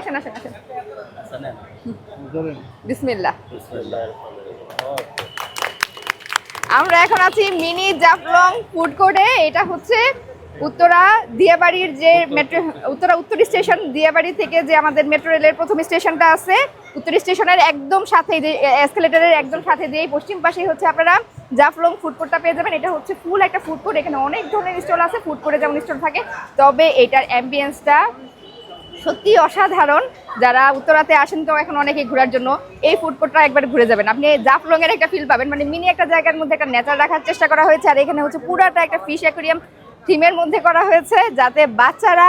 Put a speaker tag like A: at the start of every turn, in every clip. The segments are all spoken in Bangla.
A: আসেন আসেন আসেন। বিসমিল্লাহ। আমরা এখন আছি মিনি জাফলং ফুড কোর্টে। এটা হচ্ছে উত্তরা দিয়াবাড়ির যে মেট্রো উত্তরা উত্তর স্টেশন দিয়াবাড়ি থেকে যে আমাদের মেট্রো রেলের প্রথম স্টেশনটা আছে উত্তর স্টেশনের একদম সাথে যে এসকেলেটরের একদম সাথে দিয়ে পশ্চিম পাশেই হচ্ছে আপনারা জাফলং ফুড কোর্টটা পেয়ে যাবেন। এটা হচ্ছে ফুল একটা ফুড কোর্ট। এখানে অনেক ধরনের স্টল আছে ফুড কোর্টে যেমন স্টল থাকে তবে এটার অ্যাম্বিয়েন্সটা সত্যি অসাধারণ। যারা উত্তরাতে আসেন তো এখন অনেকে ঘোরার জন্য এই ফুড কোর্টটা একবার ঘুরে যাবেন। আপনি জাফলংয়ের একটা ফিল পাবেন। মানে মিনি একটা জায়গার মধ্যে একটা নেচার রাখার চেষ্টা করা হয়েছে। আর এখানে হচ্ছে পুরাটা একটা ফিশ অ্যাকুরিয়াম থিমের মধ্যে করা হয়েছে, যাতে বাচ্চারা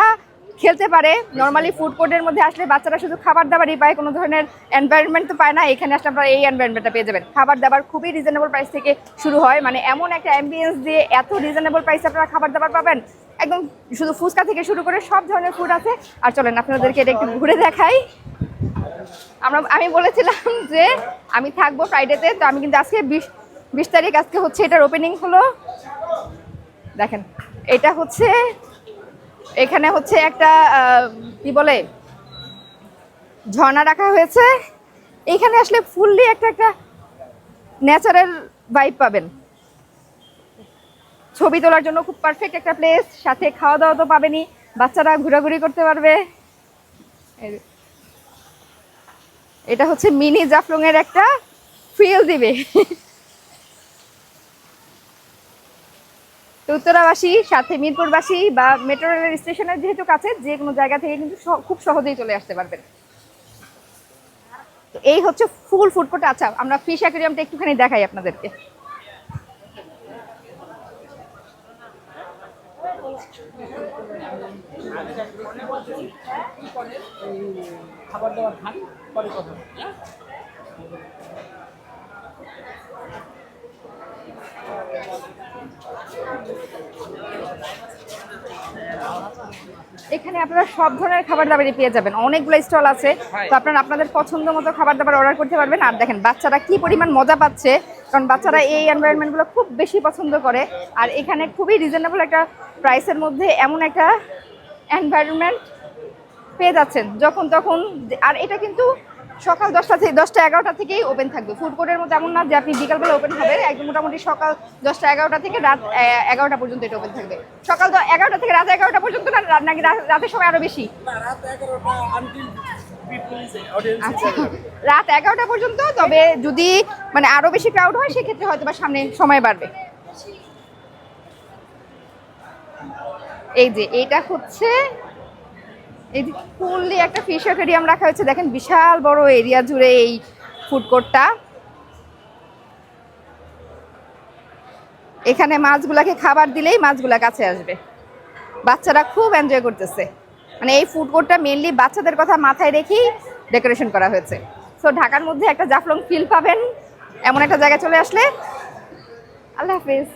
A: খেলতে পারে। নর্মালি ফুড কোর্টের মধ্যে আসলে বাচ্চারা শুধু খাবার দাবারই পায়, কোনো ধরনের এনভায়রনমেন্ট তো পায় না। এখানে আসলে আপনারা এই এনভায়রনমেন্টটা পেয়ে যাবেন। খাবার দাবার খুবই রিজনেবল প্রাইস থেকে শুরু হয়। মানে এমন একটা অ্যাম্বিয়েন্স দিয়ে এত রিজনেবল প্রাইসে আপনারা খাবার দাবার পাবেন। একদম শুধু ফুচকা থেকে শুরু করে সব ধরনের ফুড আছে। আর চলেন, আপনাদেরকে এটা একটু ঘুরে দেখাই। আমরা, আমি বলেছিলাম যে আমি থাকব ফ্রাইডেতে তো আমি কিন্তু আজকে বিশ বিশ তারিখ আজকে হচ্ছে এটার ওপেনিং হলো। দেখেন, এটা হচ্ছে এখানে হচ্ছে একটা কি বলে, ঝর্ণা রাখা হয়েছে। এখানে আসলে ফুললি একটা একটা ন্যাচারাল ভাইব পাবেন। ছবি তোলার জন্য খুব পারফেক্ট একটা প্লেস সাথে খাওয়া দাওয়া তো পাবেনই বাচ্চারা ঘোরাঘুরি করতে পারবে। এটা হচ্ছে মিনি জাফলং এর একটা ফিল দিবে। উত্তরাবাসী, সাথে মিরপুরবাসী বা মেট্রো রেল স্টেশনের যেহেতু কাছে, যে কোনো জায়গা থেকে কিন্তু খুব সহজেই চলে আসতে পারবেন। তো এই হচ্ছে ফুল ফুড আচ্ছা আমরা ফিশ অ্যাকুরিয়ামটা একটুখানি দেখাই আপনাদেরকে।
B: খাবার দাবার খান, পরে কথা
A: এখানে আপনারা সব ধরনের খাবার দাবারই পেয়ে যাবেন। অনেকগুলো স্টল আছে। তো আপনারা আপনাদের পছন্দ মতো খাবার দাবার অর্ডার করতে পারবেন। আর দেখেন বাচ্চারা কি পরিমাণ মজা পাচ্ছে? কারণ বাচ্চারা এই এনভায়রনমেন্টগুলো খুব বেশি পছন্দ করে। আর এখানে খুবই রিজনেবল একটা প্রাইসের মধ্যে এমন একটা এনভায়রনমেন্ট পেয়ে যাচ্ছেন। যখন তখন আর এটা কিন্তু সকাল দশটা থেকে দশটা এগারোটা থেকেই ওপেন থাকবে। ফুড কোর্টের মতো এমন না যে আপনি বিকালবেলা ওপেন হবে একদম মোটামুটি সকাল দশটা এগারোটা থেকে রাত এগারোটা পর্যন্ত এটা ওপেন থাকবে। সকাল এগারোটা থেকে রাত এগারোটা পর্যন্ত না রাত নাকি রাত- রাতের সময় আরও বেশি? আচ্ছা। রাত এগারোটা পর্যন্ত তবে যদি মানে আরও বেশি ক্রাউড হয় সেক্ষেত্রে হয়তো বা সামনে সময় বাড়বে। এই যে এটা হচ্ছে এই ফুললি একটা ফিশ অ্যাকোয়ারিয়াম রাখা হয়েছে। দেখেন, বিশাল বড় এরিয়া জুড়ে এই ফুড কোর্টটা এখানে মাছগুলাকে খাবার দিলেই মাছগুলা কাছে আসবে। বাচ্চারা খুব এনজয় করতেছে। মানে এই ফুড কোর্টটা মেনলি বাচ্চাদের কথা মাথায় রেখেই ডেকোরেশন করা হয়েছে। সো ঢাকার মধ্যে একটা জাফলং ফিল পাবেন। এমন একটা জায়গায় চলে আসলে। আল্লাহ হাফিজ।